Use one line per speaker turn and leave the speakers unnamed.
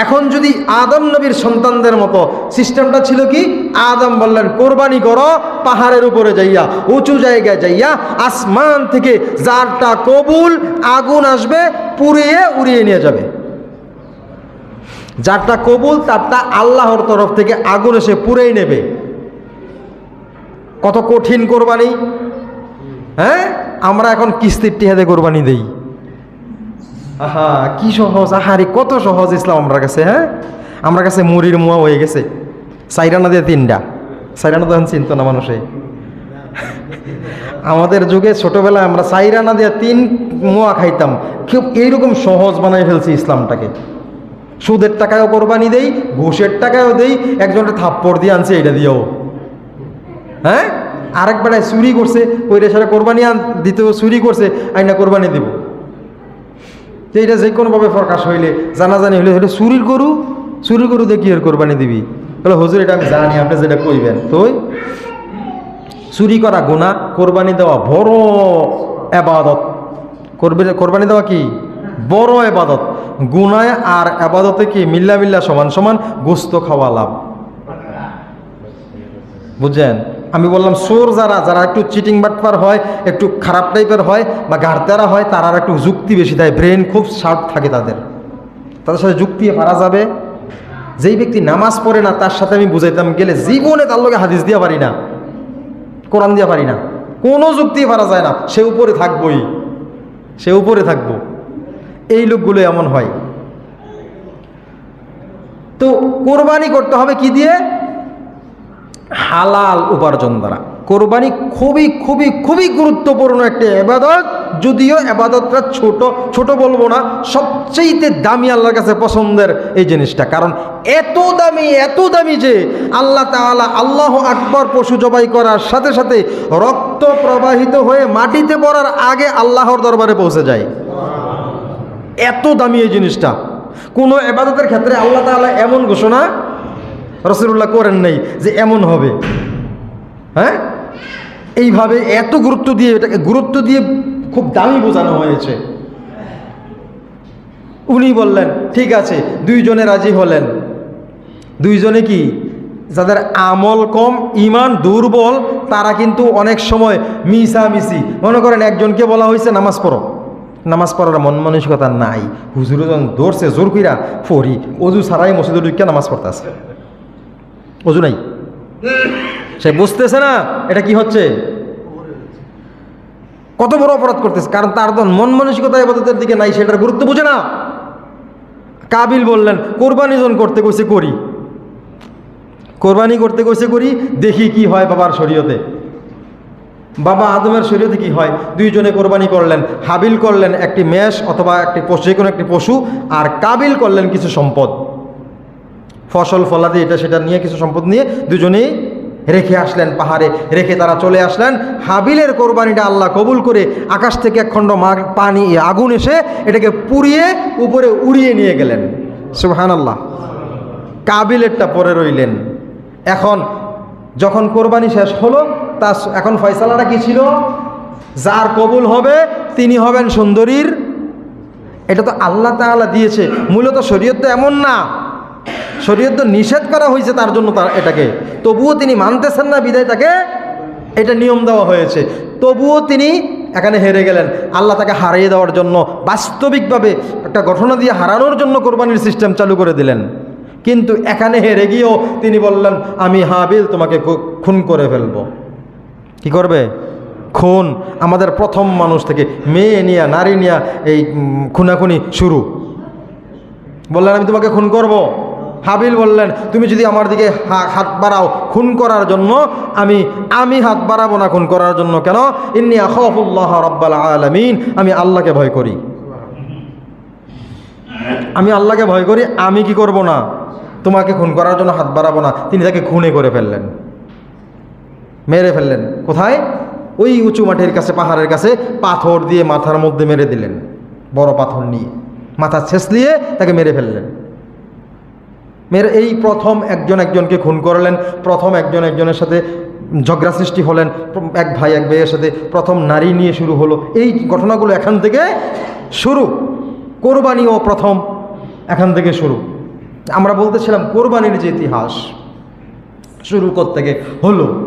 এখন যদি আদম নবীর সন্তানদের মতো সিস্টেমটা ছিল কি? আদম বললেন, কোরবানি করো, পাহাড়ের উপরে যাইয়া, উঁচু জায়গায় যাইয়া, আসমান থেকে যারটা কবুল, আগুন আসবে, পুড়িয়ে উড়িয়ে নিয়ে যাবে। যারটা কবুল, তারটা আল্লাহর তরফ থেকে আগুন এসে পুড়েই নেবে। কত কঠিন কোরবানি। হ্যাঁ? আমরা এখন কিস্তির টিহাতে কোরবানি দেই। আহা, কি সহজ, আহারি, কত সহজ ইসলাম আমার কাছে হ্যাঁ? আমার কাছে মুড়ির মুয়া হয়ে গেছে। সাইরানা দিয়ে তিনটা। সাইরানা তখন চিনত না মানুষে। আমাদের যুগে ছোটবেলায় আমরা সাইরানা দিয়ে তিন মুয়া খাইতাম। খুব এইরকম সহজ বানাই ফেলছি ইসলামটাকে। সুদের টাকায়ও কোরবানি দেই, ঘুষের টাকায়ও দেই একজনটা থাপ্পড় দিয়ে আনছে এটা দিয়েও। হ্যাঁ? আরেক চুরি করছে ওই রেশারে কোরবানি আন দিতেও চুরি করছে, আইনা কোরবানি দিব। যে এটা যে কোনোভাবে প্রকাশ হইলে, জানাজানি হইলে হইলে চুরির গরু চুরির গরু দিয়ে দেখি আর কোরবানি দিবি? বলে, হুজুর, এটা আমি জানি, আপনি যেটা কইবেন। তুই চুরি করা গুণা কোরবানি দেওয়া বড় এবাদত করবে, কোরবানি দেওয়া কি? বড় এবাদত গুনায় আর আবাদতে কি মিল্লা মিল্লা সমান সমান গোস্ত খাওয়া লাভ। বুঝছেন? আমি বললাম, সোর যারা যারা একটু চিটিং বাটপার হয়, একটু খারাপ টাইপের হয় বা গাড়তেরা হয়, তারা একটু যুক্তি বেশি দেয় ব্রেন খুব শার্প থাকে তাদের। তাদের সাথে যুক্তি পারা যাবে। যেই ব্যক্তি নামাজ পড়ে না, তার সাথে আমি বুঝাইতাম, গেলে জীবনে তার লোকে হাদিস দিয়া পারি না, কোরআন দিয়া পারি না। কোনো যুক্তি পারা যায় না, সে উপরে থাকবই, সে উপরে থাকব। এই লোকগুলো এমন হয়। তো কোরবানি করতে হবে কি দিয়ে? হালাল উপার্জন দ্বারা। কোরবানি খুবই খুবই খুবই গুরুত্বপূর্ণ একটি এবাদত। যদিও এবাদতটা ছোট ছোট বলব না সবচেয়েতে দামি আল্লাহর কাছে পছন্দের এই জিনিসটা। কারণ এত দামি এত দামি যে আল্লাহ তাআলা আল্লাহ আকবর পশু জবাই করার সাথে সাথে রক্ত প্রবাহিত হয়ে মাটিতে পড়ার আগে আল্লাহর দরবারে পৌঁছে যায়। এত দামি এই জিনিসটা। কোনো এবাদতের ক্ষেত্রে আল্লাহ তাআলা এমন ঘোষণা রসুল্লাহ করেন নাই যে এমন হবে। হ্যাঁ? এইভাবে এত গুরুত্ব দিয়ে এটাকে গুরুত্ব দিয়ে খুব দামি বোঝানো হয়েছে। উনি বললেন, ঠিক আছে, দুইজনে রাজি হলেন। দুইজনে কি? যাদের আমল কম ইমান দুর্বল, তারা কিন্তু অনেক সময় মিশামিশি। মনে করেন একজনকে বলা হয়েছে, নামাজ পড়ো। নামাজ পড়ার মন মানসিকতা নাই। হুজুর যখন দৌড়ছে, জোর কইরা ফরি, অজু ছাড়াই মসজিদে ঢুকিয়া নামাজ পড়তেছে। অজু নাই। সে বুঝতেছে না এটা কি হচ্ছে। কত বড় অপরাধ করতেছে, কারণ তার তো মন মানসিকতা এবাদতের দিকে নাই সেটার গুরুত্ব বুঝে না। কাবিল বললেন, কোরবানি জন করতে কইছে করি। কোরবানি করতে কইছে করি, দেখি কি হয় বাবার শরীয়তে। বাবা আদমের শরীয়তে কি হয়? দুইজনে কোরবানি করলেন, হাবিল করলেন একটি মেষ অথবা একটি পশু, যে কোনো একটি পশু, আর কাবিল করলেন কিছু সম্পদ। ফসল ফলাদি এটা সেটা নিয়ে কিছু সম্পদ নিয়ে দুজনেই রেখে আসলেন পাহাড়ে, রেখে তারা চলে আসলেন। হাবিলের কোরবানিটা আল্লাহ কবুল করে আকাশ থেকে একখণ্ড পানি, আগুন এসে এটাকে পুড়িয়ে উপরে উড়িয়ে নিয়ে গেলেন। সুহান আল্লাহ কাবিলেরটা পরে রইলেন। এখন যখন কোরবানি শেষ হলো তা এখন ফয়সালাটা কি ছিল? যার কবুল হবে, তিনি হবেন সুন্দরীর। এটা তো আল্লাহ তাআলা দিয়েছে। মূলত শরীয়ত তো এমন না। শরীয়ত নিষেধ করা হয়েছে তার জন্য তার এটাকে। তবুও তিনি মানতেছেন না বিদায় তাকে এটা নিয়ম দেওয়া হয়েছে। তবুও তিনি এখানে হেরে গেলেন। আল্লাহ তাকে হারিয়ে দেওয়ার জন্য, বাস্তবিকভাবে একটা ঘটনা দিয়ে হারানোর জন্য কোরবানির সিস্টেম চালু করে দিলেন। কিন্তু এখানে হেরে গিয়েও তিনি বললেন, আমি হাবিল, তোমাকে খুন করে ফেলব। কি করবে? খুন। আমাদের প্রথম মানুষ থেকে, মেয়ে নিয়া, নারী নিয়া এই খুনাখুনি শুরু। বললেন, আমি তোমাকে খুন করব। হাবিল বললেন, তুমি যদি আমার দিকে হাত বাড়াও খুন করার জন্য, আমি আমি হাত বাড়াবো না খুন করার জন্য কেন? ইন্নি আখফুল্লাহ রব্বাল আলমিন। আমি আল্লাহকে ভয় করি। আমি আল্লাহকে ভয় করি, আমি কি করব না? তোমাকে খুন করার জন্য হাত বাড়াবো না। তিনি তাকে খুনে করে ফেললেন। মেরে ফেললেন। কোথায়? ওই উঁচু মাটির কাছে, পাহাড়ের কাছে পাথর দিয়ে মাথার মধ্যে মেরে দিলেন। বড় পাথর নিয়ে। মাথা ছেঁচলিয়ে তাকে মেরে ফেললেন। মেরে এই প্রথম একজন একজনকে খুন করলেন, প্রথম একজন একজনের সাথে ঝগড়া সৃষ্টি হলেন, এক ভাই এক ভাইয়ের সাথে প্রথম নারী নিয়ে শুরু হলো। এই ঘটনাগুলো এখান থেকে শুরু। কোরবানিও প্রথম এখান থেকে শুরু। আমরা বলতেছিলাম, কোরবানির যে ইতিহাস শুরু করতে হলো?